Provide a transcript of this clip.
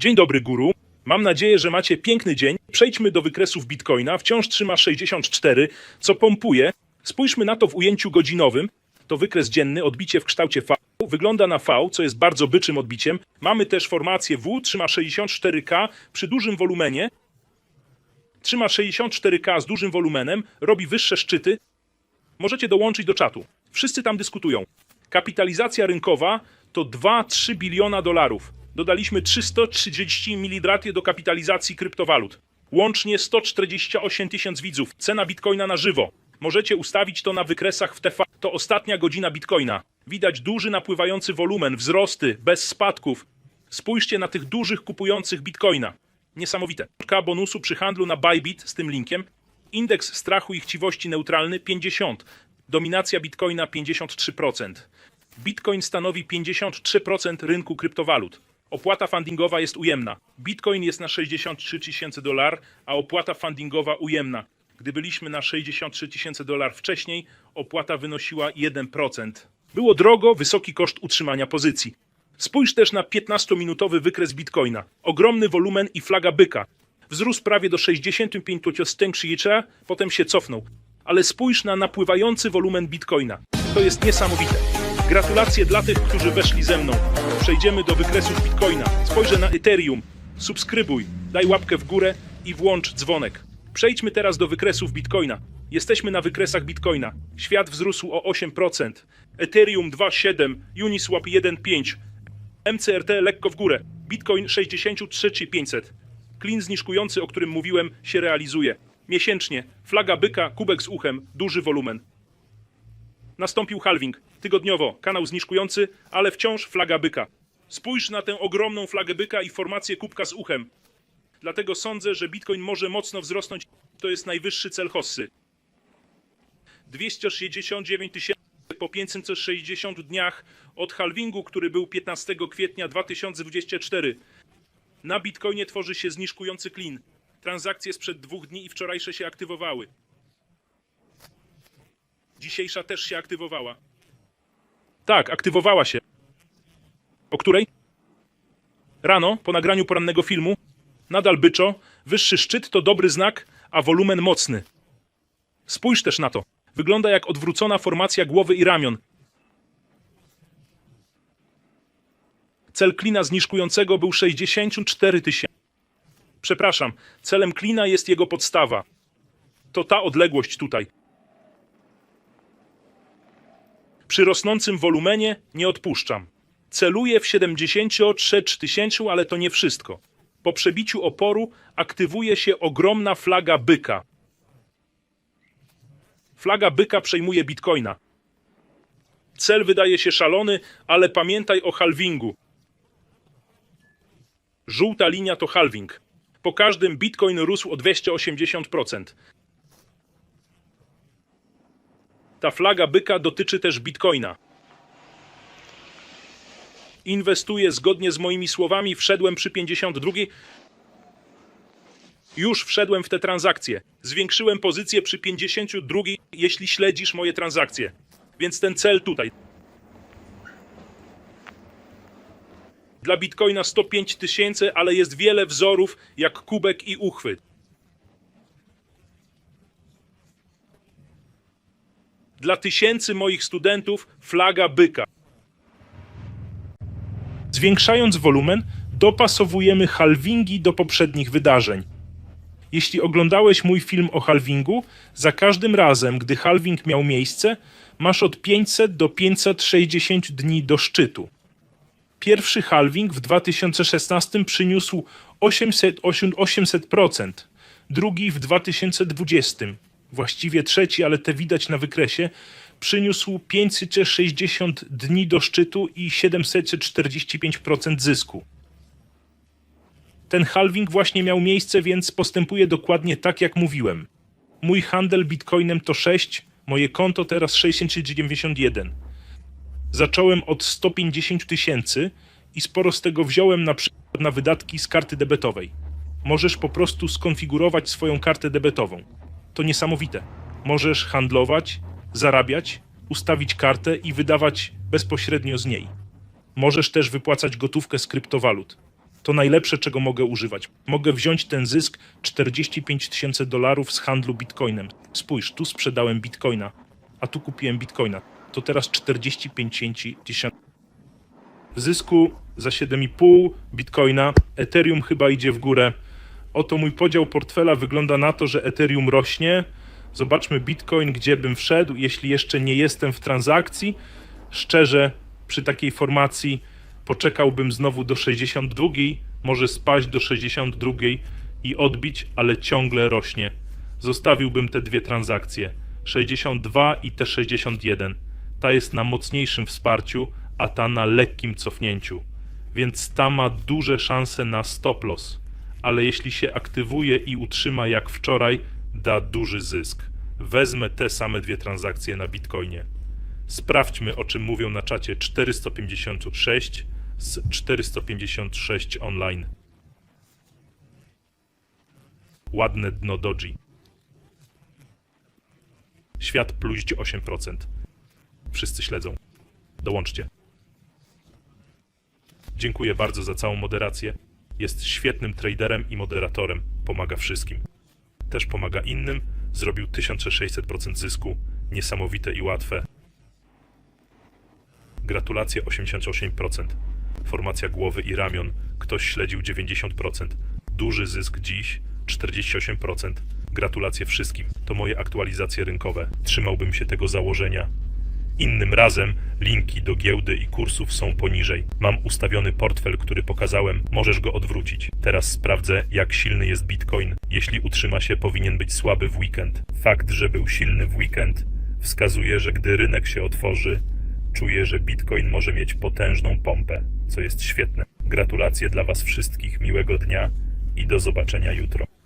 Dzień dobry, guru. Mam nadzieję, że macie piękny dzień. Przejdźmy do wykresów Bitcoina. Wciąż trzyma 64, co pompuje. Spójrzmy na to w ujęciu godzinowym. To wykres dzienny, odbicie w kształcie V. Wygląda na V, co jest bardzo byczym odbiciem. Mamy też formację W, trzyma 64K przy dużym wolumenie. Trzyma 64K z dużym wolumenem, robi wyższe szczyty. Możecie dołączyć do czatu. Wszyscy tam dyskutują. Kapitalizacja rynkowa to 2-3 biliona dolarów. Dodaliśmy 330 mld do kapitalizacji kryptowalut. Łącznie 148 tysięcy widzów. Cena bitcoina na żywo. Możecie ustawić to na wykresach w TV. To ostatnia godzina bitcoina. Widać duży napływający wolumen, wzrosty, bez spadków. Spójrzcie na tych dużych kupujących bitcoina. Niesamowite. K bonusu przy handlu na Bybit z tym linkiem. Indeks strachu i chciwości neutralny 50. Dominacja bitcoina 53%. Bitcoin stanowi 53% rynku kryptowalut. Opłata fundingowa jest ujemna. Bitcoin jest na 63 tysięcy dolar, a opłata fundingowa ujemna. Gdy byliśmy na 63 tysięcy dolar wcześniej, opłata wynosiła 1%. Było drogo, wysoki koszt utrzymania pozycji. Spójrz też na 15-minutowy wykres Bitcoina. Ogromny wolumen i flaga byka. Wzrósł prawie do 65 tysięcy, potem się cofnął. Ale spójrz na napływający wolumen Bitcoina. To jest niesamowite. Gratulacje dla tych, którzy weszli ze mną. Przejdziemy do wykresów Bitcoina. Spojrzę na Ethereum. Subskrybuj, daj łapkę w górę i włącz dzwonek. Przejdźmy teraz do wykresów Bitcoina. Jesteśmy na wykresach Bitcoina. Świat wzrósł o 8%. Ethereum 2,7, Uniswap 1,5, MCRT lekko w górę. Bitcoin 63,500. Klin zniżkujący, o którym mówiłem, się realizuje. Miesięcznie. Flaga byka, kubek z uchem, duży wolumen. Nastąpił halving. Tygodniowo. Kanał zniżkujący, ale wciąż flaga byka. Spójrz na tę ogromną flagę byka i formację kubka z uchem. Dlatego sądzę, że Bitcoin może mocno wzrosnąć. To jest najwyższy cel hossy. 269 tysięcy po 560 dniach od halvingu, który był 15 kwietnia 2024. Na Bitcoinie tworzy się zniżkujący klin. Transakcje sprzed dwóch dni i wczorajsze się aktywowały. Dzisiejsza też się aktywowała. Tak, aktywowała się. O której? Rano, po nagraniu porannego filmu. Nadal byczo. Wyższy szczyt to dobry znak, a wolumen mocny. Spójrz też na to. Wygląda jak odwrócona formacja głowy i ramion. Cel klina zniżkującego był 64 tysięcy. Przepraszam, celem klina jest jego podstawa. To ta odległość tutaj. Przy rosnącym wolumenie nie odpuszczam. Celuję w 73 tysięcy, ale to nie wszystko. Po przebiciu oporu aktywuje się ogromna flaga byka. Flaga byka przejmuje bitcoina. Cel wydaje się szalony, ale pamiętaj o halvingu. Żółta linia to halving. Po każdym bitcoin rósł o 280%. Ta flaga byka dotyczy też bitcoina. Inwestuję zgodnie z moimi słowami, wszedłem przy 52. Już wszedłem w te transakcje. Zwiększyłem pozycję przy 52, jeśli śledzisz moje transakcje. Więc ten cel tutaj. Dla bitcoina 105 tysięcy, ale jest wiele wzorów jak kubek i uchwyt. Dla tysięcy moich studentów flaga byka. Zwiększając wolumen, dopasowujemy halvingi do poprzednich wydarzeń. Jeśli oglądałeś mój film o halvingu, za każdym razem, gdy halving miał miejsce, masz od 500 do 560 dni do szczytu. Pierwszy halving w 2016 przyniósł 800, 800%, drugi w 2020, właściwie trzeci, ale te widać na wykresie, przyniósł 560 dni do szczytu i 745% zysku. Ten halving właśnie miał miejsce, więc postępuję dokładnie tak, jak mówiłem. Mój handel bitcoinem to 6, moje konto teraz 691. Zacząłem od 150 tysięcy i sporo z tego wziąłem na przykład na wydatki z karty debetowej. Możesz po prostu skonfigurować swoją kartę debetową. To niesamowite. Możesz handlować, zarabiać, ustawić kartę i wydawać bezpośrednio z niej. Możesz też wypłacać gotówkę z kryptowalut. To najlepsze, czego mogę używać. Mogę wziąć ten zysk 45 tysięcy dolarów z handlu bitcoinem. Spójrz, tu sprzedałem bitcoina, a tu kupiłem bitcoina. To teraz 45 tysięcy. Zysku za 7,5 bitcoina Ethereum chyba idzie w górę. Oto mój podział portfela wygląda na to, że Ethereum rośnie. Zobaczmy Bitcoin, gdzie bym wszedł, jeśli jeszcze nie jestem w transakcji. Szczerze, przy takiej formacji poczekałbym znowu do 62, może spaść do 62 i odbić, ale ciągle rośnie. Zostawiłbym te dwie transakcje, 62 i te 61. Ta jest na mocniejszym wsparciu, a ta na lekkim cofnięciu. Więc ta ma duże szanse na stop loss, ale jeśli się aktywuje i utrzyma jak wczoraj, da duży zysk. Wezmę te same dwie transakcje na Bitcoinie. Sprawdźmy, o czym mówią na czacie 456 z 456 online. Ładne dno doji. Świat plus 8%. Wszyscy śledzą. Dołączcie. Dziękuję bardzo za całą moderację. Jest świetnym traderem i moderatorem. Pomaga wszystkim. Też pomaga innym. Zrobił 1600% zysku. Niesamowite i łatwe. Gratulacje 88%. Formacja głowy i ramion. Ktoś śledził 90%. Duży zysk dziś 48%. Gratulacje wszystkim. To moje aktualizacje rynkowe. Trzymałbym się tego założenia. Innym razem linki do giełdy i kursów są poniżej. Mam ustawiony portfel, który pokazałem. Możesz go odwrócić. Teraz sprawdzę, jak silny jest Bitcoin. Jeśli utrzyma się, powinien być słaby w weekend. Fakt, że był silny w weekend, wskazuje, że gdy rynek się otworzy, czuję, że Bitcoin może mieć potężną pompę, co jest świetne. Gratulacje dla Was wszystkich, miłego dnia i do zobaczenia jutro.